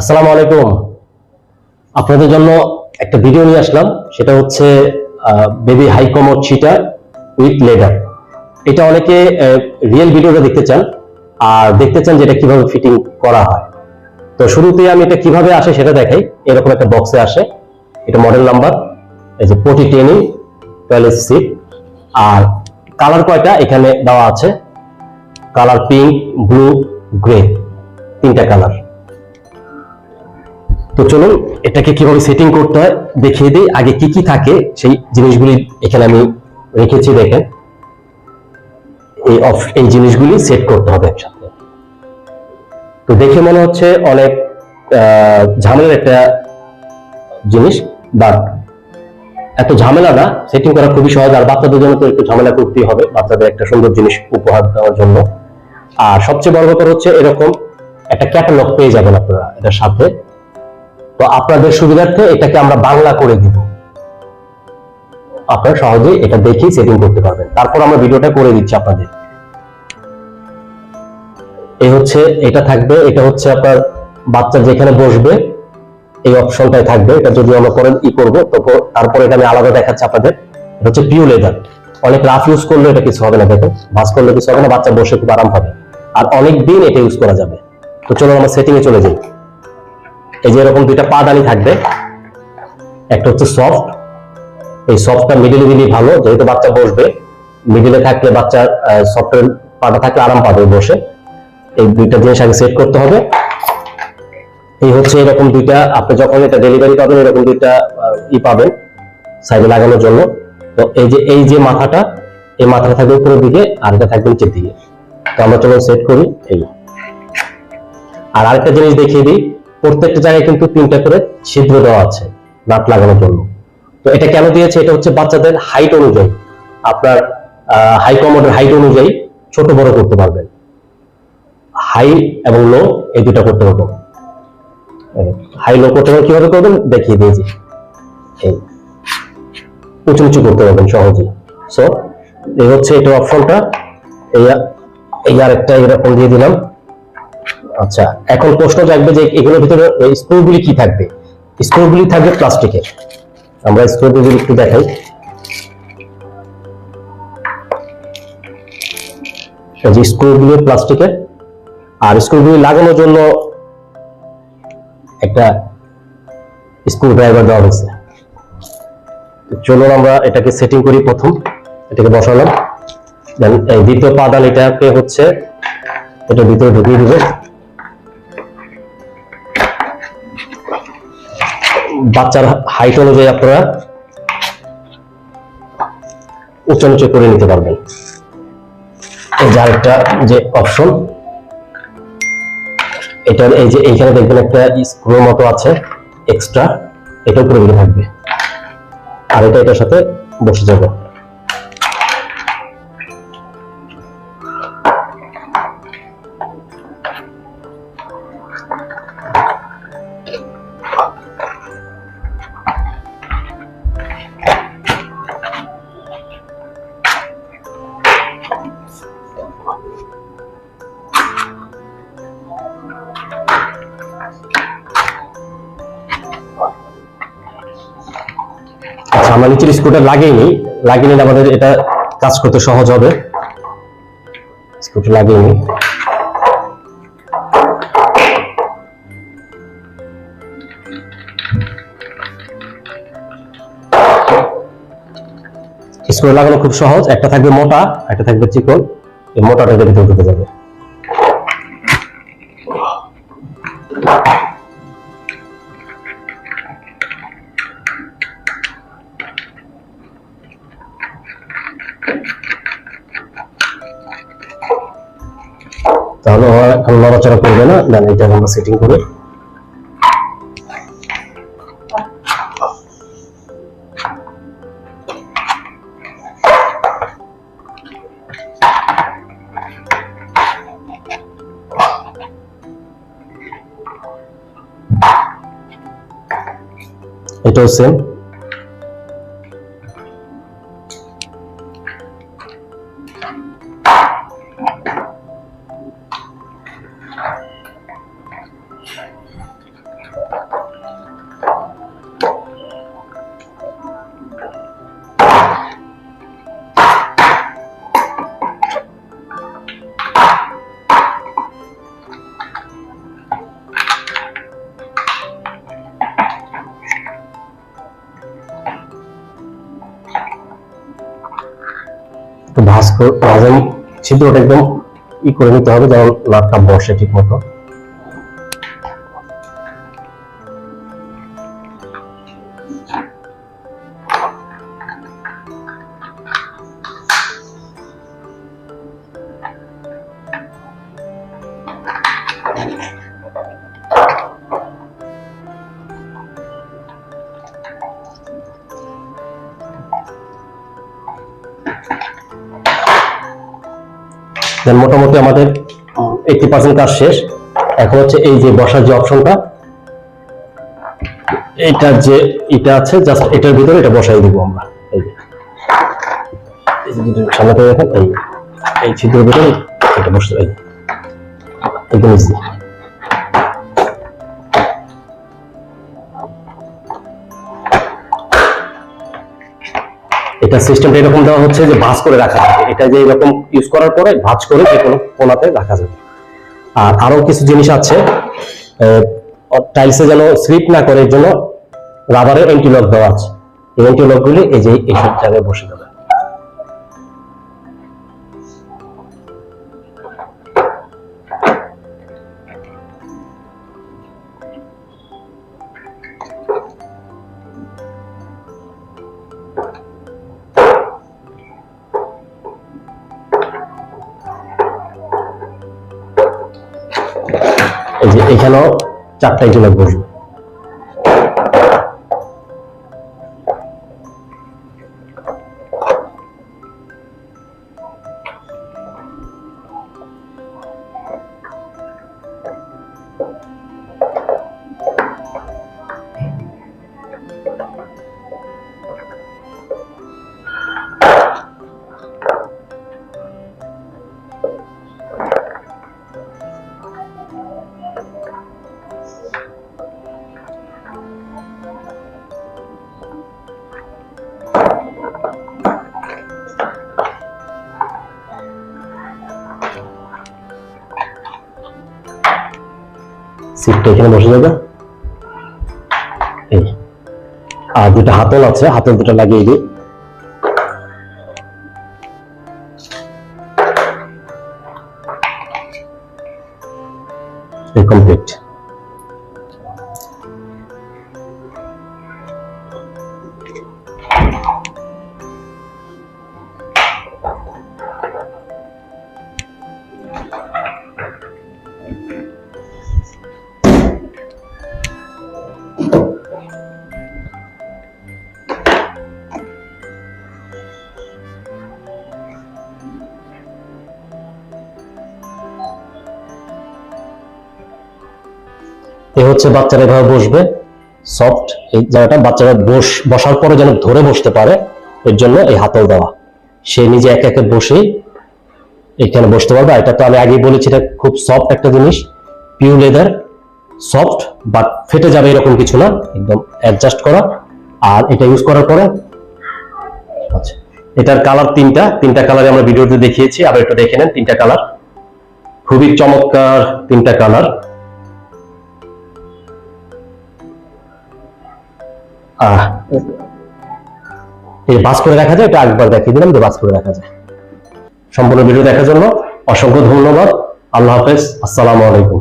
আসসালামু আলাইকুম। আপনাদের জন্য একটা ভিডিও নিয়ে আসলাম। সেটা হচ্ছে বেবি হাই কমর চিটা উইথ লেদার এটা অনেকে রিয়েল ভিডিওটা দেখতে চান, আর দেখতে চান যে এটা কীভাবে ফিটিং করা হয়। তো শুরুতে আমি এটা কীভাবে আসে সেটা দেখাই। এরকম একটা বক্সে আসে। এটা মডেল নাম্বার এই যে পটি টেনি টয়লেট সিট আর কালার কয়টা এখানে দেওয়া আছে? কালার পিঙ্ক ব্লু গ্রে তিনটা কালার তো চলুন, এটাকে কীভাবে সেটিং করতে হয়, দেখিয়ে দিই, আগে কি কি থাকে, সেই জিনিসগুলি এখানে আমি রেখেছি, দেখেন। এই অফ, এই জিনিসগুলি সেট করতে হবে একসাথে। তো দেখে মনে হচ্ছে অনেক ঝামেলার একটা জিনিস বাট এত ঝামেলা না সেটিং করা খুবই সহজ, আর বাচ্চাদের জন্য তো একটু ঝামেলা করতেই হবে, বাচ্চাদের একটা সুন্দর জিনিস উপহার দেওয়ার জন্য। আর সবচেয়ে বড় ব্যাপার হচ্ছে এরকম একটা ক্যাটালগ পেয়ে যাবেন আপনারা, এটার সাথে। তো আপনাদের সুবিধার্থে এটাকে আমরা বাংলা করে দিব। আপনারা সহজেই এটা দেখেই সেটিং করতে পারবেন। তারপর আমরা ভিডিওটা করে দিচ্ছি আপনাদের। এই হচ্ছে, এটা থাকবে, এটা হচ্ছে আপনার বাচ্চা যেখানে বসবে, এই অপশনটাই থাকবে। এটা যদি আমরা পরে ই করব তারপরে এটা আমি আলাদা দেখাচ্ছি আপনাদের। এটা হচ্ছে পিউ লেদার অনেক রাফ ইউজ করলে এটা কিছু হবে না, দেখেন। ভাস করলে কিছু হবে না, বাচ্চা বসে খুব আরাম হবে। আর অনেক দিন এটা ইউজ করা যাবে। তো চলো আমরা সেটিং এ চলে যাই। এই যে এরকম দুইটা পাদানি থাকবে, একটা হচ্ছে সফট এই সফটটা মিডিলে দিলেই ভালো, যেহেতু বাচ্চা বসবে মিডিলে থাকলে বাচ্চার সফটের পাটা থাকলে আরাম পাবে বসে। এই দুইটা জিনিস আগে সেট করতে হবে। এই হচ্ছে এরকম দুইটা, আপনি যখন এটা ডেলিভারি পাবেন, এরকম দুইটা ই পাবেন সাইডে লাগানোর জন্য। তো এই যে এই যে মাথাটা, এই মাথাটা থাকবে উপরের দিকে, আর এটা থাকবে নিচের দিকে। তো আমরা চলো সেট করি, এই। আর আরেকটা জিনিস দেখিয়ে দিই। প্রত্যেকটা জায়গায় কিন্তু তিনটা করে ছিদ্র দেওয়া আছে, নাট লাগানোর জন্য। তো এটা কেন দিয়েছে? এটা হচ্ছে বাচ্চাদের হাইট অনুযায়ী। আপনার হাই কমোডের হাইট অনুযায়ী ছোট বড় করতে পারবেন। হাই এবং লো এই দুটা করতে পারবেন। হাই লো করতে পারবেন, কীভাবে করবেন? দেখিয়ে দিয়েছি। এই উঁচু নিচু করতে পারবেন সহজেই। সো এই হচ্ছে এটা অপশনটা এই এই আরেকটা এরকম দিয়ে দিলাম। আচ্ছা এখন প্রশ্ন জাগবে যে এগুলোর ভিতরে স্ক্রুগুলি কি থাকবে? স্ক্রুগুলি থাকবে প্লাস্টিকের। আমরা স্ক্রুগুলি একটু দেখাই। যে স্ক্রুগুলি প্লাস্টিকের, আর স্ক্রুগুলি লাগানোর জন্য একটা স্ক্রু ড্রাইভার দেওয়া হয়েছে। চলুন আমরা এটাকে সেটিং করি প্রথম, এটাকে বসালাম। দ্বিতীয় পাদান এটাকে হচ্ছে, এটা ভিতরে ঢুকিয়ে দিবে। বাচ্চার হাইট অনুযায়ী আপনারা উঁচু নিচু করে নিতে পারবেন। এই যে আরেকটা যে অপশন এটার এই যে এইখানে দেখবেন একটা স্ক্রু মতো আছে এক্সট্রা এটা উপরে দিকে থাকবে। আর এটা এটার সাথে বসে যাবে। আমরা নিচের স্ক্রুটা লাগিয়ে লাগিয়ে নিলে আমাদের এটা কাজ করতে সহজ হবে। স্ক্রুটা লাগিয়ে নিই। স্ক্রু লাগানো খুব সহজ। একটা থাকবে মোটা, একটা থাকবে চিকন। এই মোটাটা ভিতরে ঢুকে যাবে। তাহলে এখন নড়াচড়া করবে না? দেন এটা আমরা সেটিং করে। এটাও সেম করে মাঝে ছিদ্রটা একদম ই করে নিতে হবে যেমন নাটটা বসে ঠিক মতো দেন মোটামুটি আমাদের এইটি পার্সেন্ট কাজ শেষ। এখন হচ্ছে এই যে বসার যে অপশনটা, এইটার যে এটা আছে জাস্ট এটার ভিতরে এটা বসাই দিব আমরা। এই যে। সামনে দেখেন, এই এই ছিদ্রের ভিতরে এটা বসে একদম ইজি এটা সিস্টেমটা এরকম দেওয়া হচ্ছে যে ভাঁজ করে রাখা যাবে। এটা যে এরকম ইউজ করার পরে ভাঁজ করে যে কোনো কোনাতে রাখা যাবে। আর আরও কিছু জিনিস আছে টাইলসে যেন স্লিপ না করে, এর জন্য রাবারের এন্টিলক দেওয়া আছে। এই অ্যান্টিলকগুলি গুলি এই যে এইসব জায়গায় বসে যাবে। যে এখানেও চারটা ইন্টারলক বসবে। সিটটা এখানে বসে যাবে। এই। আর দুটো হাতল আছে হাতল দুটো লাগিয়ে দিই। কমপ্লিট এ হচ্ছে বাচ্চারা এভাবে বসবে সফট এই জায়গাটা বাচ্চারা বস, বসার পরে যেন ধরে বসতে পারে, এর জন্য এই হাতল দেওয়া। সে নিজে একে একে বসেই এখানে বসতে পারবে। এটা তো আমি আগেই বলেছি, এটা খুব সফট একটা জিনিস পিউ লেদার সফট বাট ফেটে যাবে এরকম কিছু না, একদম অ্যাডজাস্ট করা। আর এটা ইউজ করার পরে আচ্ছা এটার কালার তিনটা তিনটা কালারে আমরা ভিডিওতে দেখিয়েছি, আবার একটু দেখে নেন, তিনটা কালার খুবই চমৎকার তিনটা কালার এই বাস করে রাখা যায় এটা একবার দেখিয়ে দিলাম যে বাস করে রাখা যায়। সম্পূর্ণ ভিডিও দেখার জন্য অসংখ্য ধন্যবাদ। আল্লাহ হাফেজ। আসসালামু আলাইকুম।